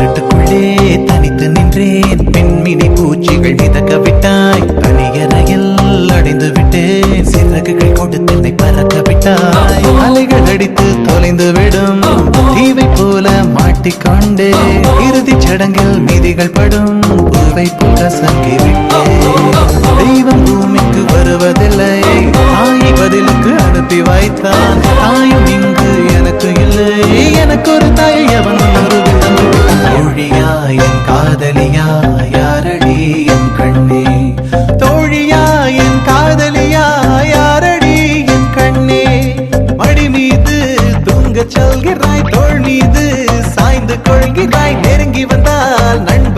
இருட்டுக்குள்ளே தனித்து நின்றேன். பெண்மினி பூச்சிகள் மிதக்க விட்டாய். தனியறையில் அடைந்து விட்டேன். சிறகுகள் கொடுத்து பறக்க விட்டாய். அலைகள் அடித்து தொலைந்து விடும். தீவை போல மாட்டிக்கொண்டே இறுதிச் சடங்கில் மீதிகள் படும். பூவை போல சங்கி விட்டே தெய்வம் பூமிக்கு வருவதில்லை. தாய் பதிலுக்கு அனுப்பி வைத்தான். தாயும் இங்கு எனக்கு இல்லை. எனக்கு ஒரு தாய் அவன் தூங்கச் சொல்கிறாய் தோல் மீது சாய்ந்து கொள்கிறாய். நெருங்கி வந்தால் நண்பர்